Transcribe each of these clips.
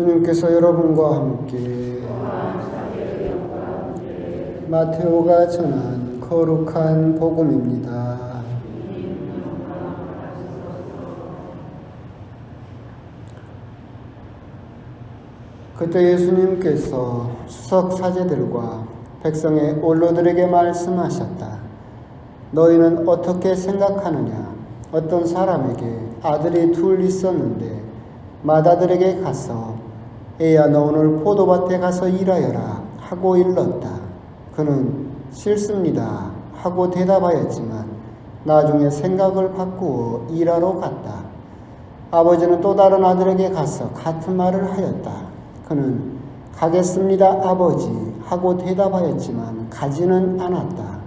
주님께서 여러분과 함께 마테오가 전한 거룩한 복음입니다. 그때 예수님께서 수석 사제들과 백성의 원로들에게 말씀하셨다. 너희는 어떻게 생각하느냐? 어떤 사람에게 아들이 둘 있었는데 마다들에게 가서 애야 너 오늘 포도밭에 가서 일하여라 하고 일렀다. 그는 싫습니다 하고 대답하였지만 나중에 생각을 바꾸어 일하러 갔다. 아버지는 또 다른 아들에게 가서 같은 말을 하였다. 그는 가겠습니다 아버지 하고 대답하였지만 가지는 않았다.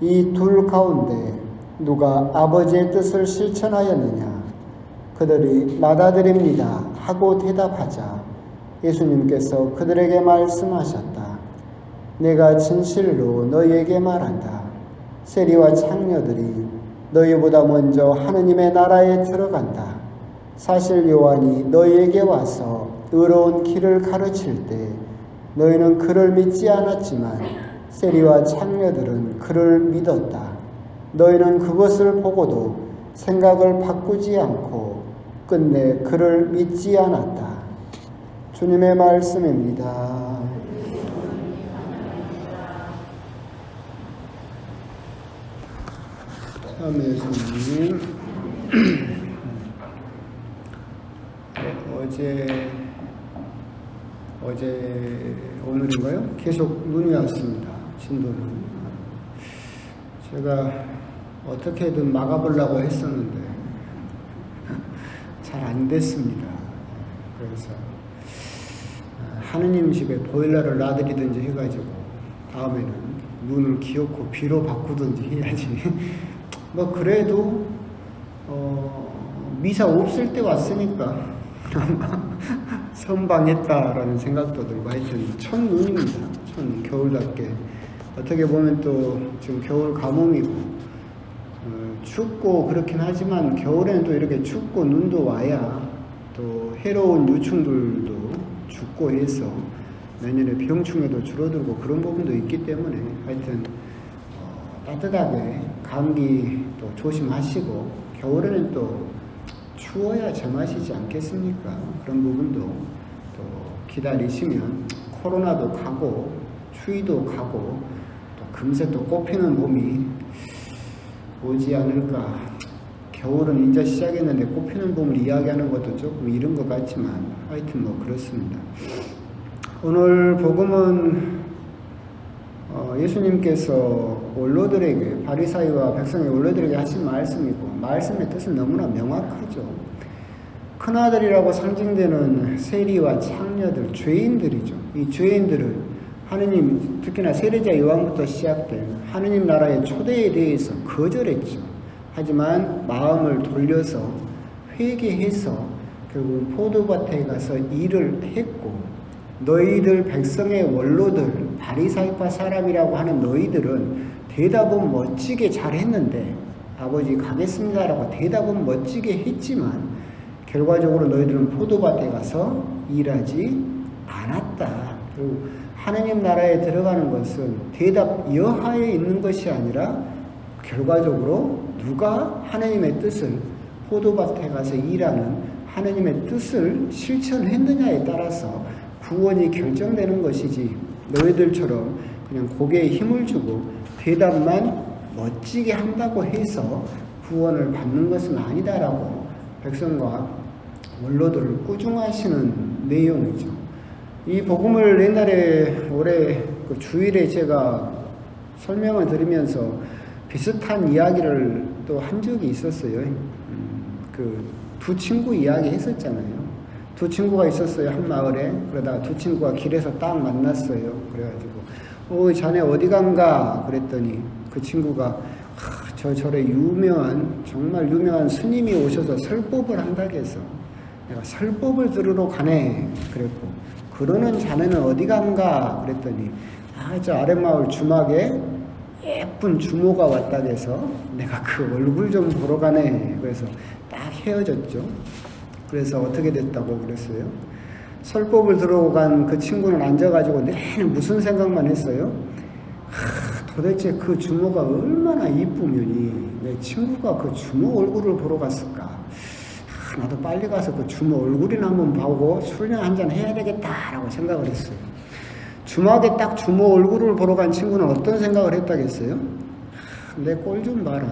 이 둘 가운데 누가 아버지의 뜻을 실천하였느냐? 그들이 마다들입니다 하고 대답하자 예수님께서 그들에게 말씀하셨다. 내가 진실로 너희에게 말한다. 세리와 창녀들이 너희보다 먼저 하느님의 나라에 들어간다. 사실 요한이 너희에게 와서 의로운 길을 가르칠 때 너희는 그를 믿지 않았지만 세리와 창녀들은 그를 믿었다. 너희는 그것을 보고도 생각을 바꾸지 않고 끝내 그를 믿지 않았다. 주님의 말씀입니다. 참 예수님 어, 어제 어제 오늘인가요? 계속 눈이 왔습니다. 진도는 제가 어떻게든 막아보려고 했었는데 잘 안 됐습니다. 그래서 하느님 집에 보일러를 놔드리든지 해가지고 다음에는 눈을 기어코 비로 바꾸든지 해야지. 뭐 그래도 어, 미사 없을 때 왔으니까 선방했다라는 생각도 들고 하여튼 첫 눈입니다. 첫 겨울답게 어떻게 보면 또 지금 겨울 가뭄이고 어, 춥고 그렇긴 하지만 겨울에는 또 이렇게 춥고 눈도 와야 또 해로운 유충들도 죽고 해서 내년에 병충해도 줄어들고 그런 부분도 있기 때문에 하여튼 어, 따뜻하게 감기 또 조심하시고 겨울에는 또 추워야 제맛이지 않겠습니까? 그런 부분도 또 기다리시면 코로나도 가고 추위도 가고 또 금세 또 꽃피는 봄이 오지 않을까. 겨울은 이제 시작했는데 꽃피는 봄을 이야기하는 것도 조금 이른 것 같지만 하여튼 뭐 그렇습니다. 오늘 복음은 어, 예수님께서 원로들에게 바리사이와 백성의 원로들에게 하신 말씀이고 말씀의 뜻은 너무나 명확하죠. 큰 아들이라고 상징되는 세리와 창녀들, 죄인들이죠. 이 죄인들은 하느님, 특히나 세례자 요한부터 시작된 하느님 나라의 초대에 대해서 거절했죠. 하지만 마음을 돌려서 회개해서 결국 포도밭에 가서 일을 했고 너희들 백성의 원로들 바리사이파 사람이라고 하는 너희들은 대답은 멋지게 잘했는데 아버지 가겠습니다라고 대답은 멋지게 했지만 결과적으로 너희들은 포도밭에 가서 일하지 않았다. 그리고 하느님 나라에 들어가는 것은 대답 여하에 있는 것이 아니라 결과적으로 누가 하느님의 뜻을 포도밭에 가서 일하는 하느님의 뜻을 실천했느냐에 따라서 구원이 결정되는 것이지 너희들처럼 그냥 고개에 힘을 주고 대답만 멋지게 한다고 해서 구원을 받는 것은 아니다라고 백성과 원로들을 꾸중하시는 내용이죠. 이 복음을 옛날에 올해 그 주일에 제가 설명을 드리면서 비슷한 이야기를 또 한 적이 있었어요. 음, 그두 친구 이야기 했었잖아요. 두 친구가 있었어요 한 마을에. 그러다가 두 친구가 길에서 딱 만났어요. 그래가지고 어 자네 어디 간가? 그랬더니 그 친구가 하, 저 절에 유명한 정말 유명한 스님이 오셔서 설법을 한다고 해서 내가 설법을 들으러 가네. 그랬고 그러는 자네는 어디 간가? 그랬더니 아 저 아랫마을 주막에 예쁜 주모가 왔다고 해서 내가 그 얼굴 좀 보러 가네 그래서 딱 헤어졌죠 그래서 어떻게 됐다고 그랬어요? 설법을 들어간 그 친구는 앉아가지고 내내 무슨 생각만 했어요? 하, 도대체 그 주모가 얼마나 이쁘면이 내 친구가 그 주모 얼굴을 보러 갔을까? 하, 나도 빨리 가서 그 주모 얼굴이나 한번 보고 술이나 한잔 해야 되겠다라고 생각을 했어요. 주막에 딱 주모 얼굴을 보러 간 친구는 어떤 생각을 했다겠어요? 내 꼴 좀 봐라.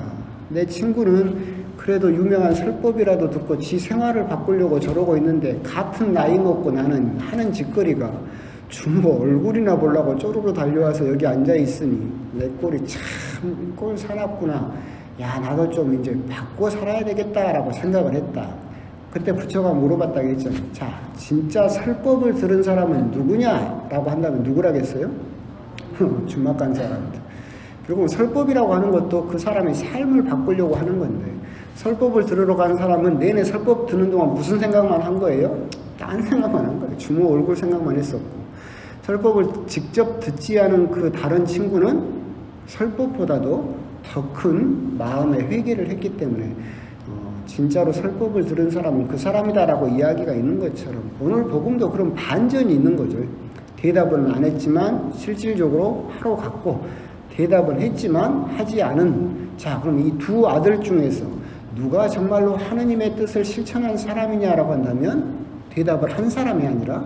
내 친구는 그래도 유명한 설법이라도 듣고 지 생활을 바꾸려고 저러고 있는데 같은 나이 먹고 나는 하는 짓거리가 주모 얼굴이나 보려고 쪼르르 달려와서 여기 앉아 있으니 내 꼴이 참 꼴 사납구나. 야 나도 좀 이제 바꿔 살아야 되겠다라고 생각을 했다. 그때 부처가 물어봤다고 했잖아요. 자, 진짜 설법을 들은 사람은 누구냐라고 한다면 누구라겠어요? 준막간 사람들. 결국 설법이라고 하는 것도 그 사람의 삶을 바꾸려고 하는 건데 설법을 들으러 간 사람은 내내 설법 듣는 동안 무슨 생각만 한 거예요? 딴 생각만 한 거예요. 주모 얼굴 생각만 했었고 설법을 직접 듣지 않은 그 다른 친구는 설법보다도 더 큰 마음의 회개를 했기 때문에 어, 진짜로 설법을 들은 사람은 그 사람이다라고 이야기가 있는 것처럼 오늘 복음도 그런 반전이 있는 거죠. 대답은 안 했지만 실질적으로 하러 갔고 대답은 했지만 하지 않은 자 그럼 이 두 아들 중에서 누가 정말로 하느님의 뜻을 실천한 사람이냐라고 한다면 대답을 한 사람이 아니라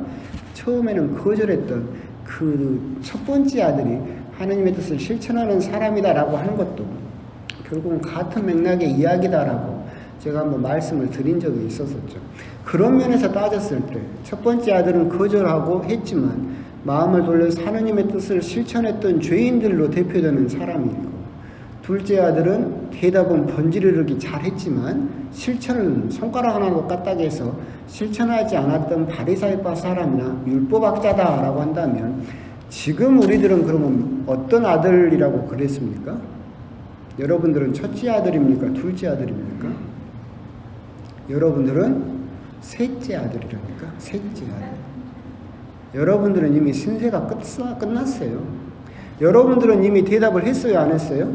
처음에는 거절했던 그 첫 번째 아들이 하느님의 뜻을 실천하는 사람이다라고 하는 것도 결국은 같은 맥락의 이야기다라고 제가 한번 말씀을 드린 적이 있었었죠. 그런 면에서 따졌을 때 첫 번째 아들은 거절하고 했지만 마음을 돌려서 하느님의 뜻을 실천했던 죄인들로 대표되는 사람이고 둘째 아들은 대답은 번지르르기 잘했지만 실천은 손가락 하나로 까딱이 해서 실천하지 않았던 바리사이파 사람이나 율법학자다라고 한다면 지금 우리들은 그러면 어떤 아들이라고 그랬습니까? 여러분들은 첫째 아들입니까? 둘째 아들입니까? 여러분들은 셋째 아들이라니까 셋째 아들. 여러분들은 이미 신세가 끝, 끝났어요. 여러분들은 이미 대답을 했어요, 안 했어요?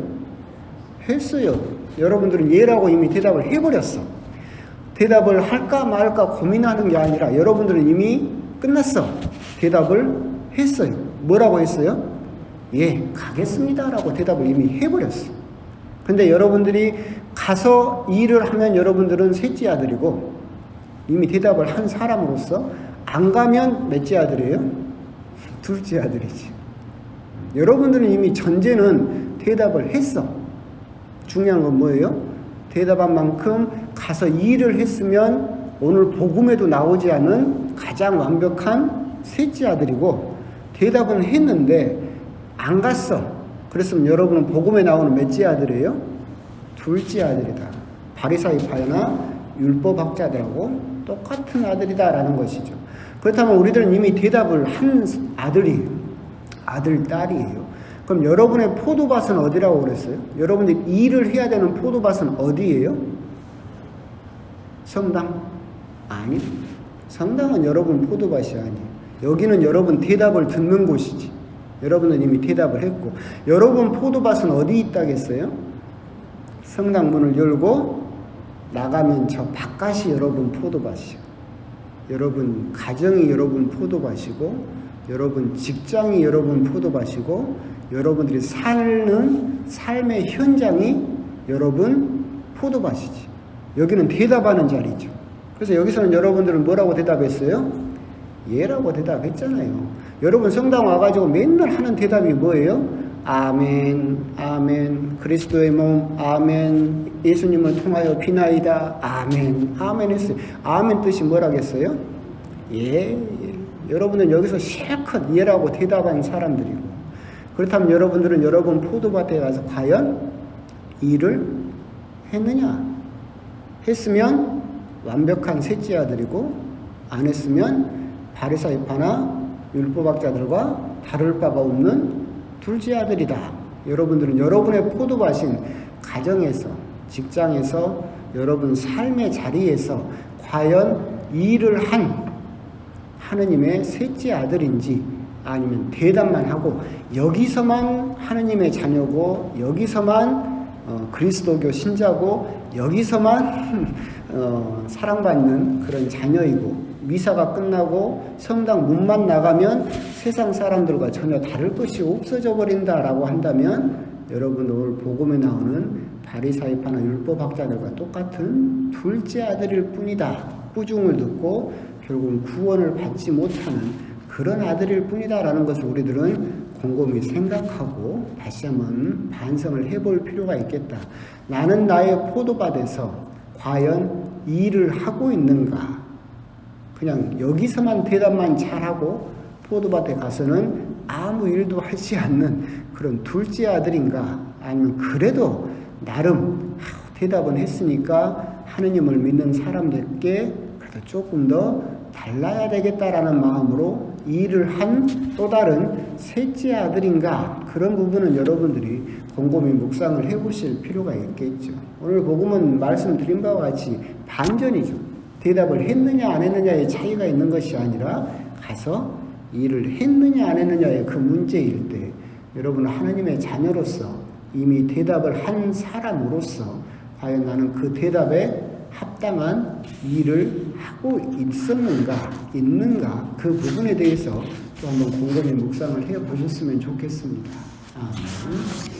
했어요. 여러분들은 예라고 이미 대답을 해버렸어. 대답을 할까 말까 고민하는 게 아니라 여러분들은 이미 끝났어. 대답을 했어요. 뭐라고 했어요? 예, 가겠습니다라고 대답을 이미 해버렸어. 근데 여러분들이 가서 일을 하면 여러분들은 셋째 아들이고 이미 대답을 한 사람으로서 안 가면 몇째 아들이에요? 둘째 아들이지. 여러분들은 이미 전제는 대답을 했어. 중요한 건 뭐예요? 대답한 만큼 가서 일을 했으면 오늘 복음에도 나오지 않은 가장 완벽한 셋째 아들이고 대답은 했는데 안 갔어. 그랬으면 여러분은 복음에 나오는 몇째 아들이에요? 둘째 아들이다. 바리사이파나 율법학자들하고 똑같은 아들이다라는 것이죠. 그렇다면 우리들은 이미 대답을 한 아들이에요. 아들, 딸이에요. 그럼 여러분의 포도밭은 어디라고 그랬어요? 여러분들이 일을 해야 되는 포도밭은 어디예요? 성당? 아니. 성당은 여러분 포도밭이 아니에요. 여기는 여러분 대답을 듣는 곳이지. 여러분은 이미 대답을 했고, 여러분 포도밭은 어디 있다겠어요? 성당 문을 열고 나가면 저 바깥이 여러분 포도밭이요. 여러분 가정이 여러분 포도밭이고, 여러분 직장이 여러분 포도밭이고, 여러분들이 사는 삶의 현장이 여러분 포도밭이지. 여기는 대답하는 자리죠. 그래서 여기서는 여러분들은 뭐라고 대답했어요? 예라고 대답했잖아요. 여러분 성당 와가지고 맨날 하는 대답이 뭐예요? 아멘, 아멘, 그리스도의 몸, 아멘, 예수님을 통하여 비나이다, 아멘, 아멘 했어요. 아멘 뜻이 뭐라겠어요? 예, 예. 여러분은 여기서 실컷 예라고 대답한 사람들이고, 그렇다면 여러분들은 여러분 포도밭에 가서 과연 일을 했느냐? 했으면 완벽한 셋째 아들이고, 안 했으면 바리사이파나 율법학자들과 다를 바가 없는 둘째 아들이다. 여러분들은 여러분의 포도밭인 가정에서, 직장에서, 여러분 삶의 자리에서 과연 일을 한 하느님의 셋째 아들인지 아니면 대답만 하고 여기서만 하느님의 자녀고 여기서만 어, 그리스도교 신자고 여기서만 어, 사랑받는 그런 자녀이고 미사가 끝나고 성당 문만 나가면 세상 사람들과 전혀 다를 것이 없어져 버린다라고 한다면 여러분 오늘 복음에 나오는 바리사이파나 율법학자들과 똑같은 둘째 아들일 뿐이다. 꾸중을 듣고 결국 구원을 받지 못하는 그런 아들일 뿐이다라는 것을 우리들은 곰곰이 생각하고 다시 한번 반성을 해볼 필요가 있겠다. 나는 나의 포도밭에서 과연 일을 하고 있는가? 그냥 여기서만 대답만 잘하고 포도밭에 가서는 아무 일도 하지 않는 그런 둘째 아들인가? 아니면 그래도 나름 대답은 했으니까 하느님을 믿는 사람들께 그래도 조금 더 달라야 되겠다라는 마음으로 일을 한 또 다른 셋째 아들인가 그런 부분은 여러분들이 곰곰이 묵상을 해보실 필요가 있겠죠. 오늘 복음은 말씀드린 바와 같이 반전이죠. 대답을 했느냐 안 했느냐의 차이가 있는 것이 아니라 가서 일을 했느냐 안 했느냐의 그 문제일 때 여러분 하나님의 자녀로서 이미 대답을 한 사람으로서 과연 나는 그 대답에 합당한 일을 하고 있었는가, 있는가, 그 부분에 대해서 또 한번 곰곰이 묵상을 해 보셨으면 좋겠습니다. 아멘.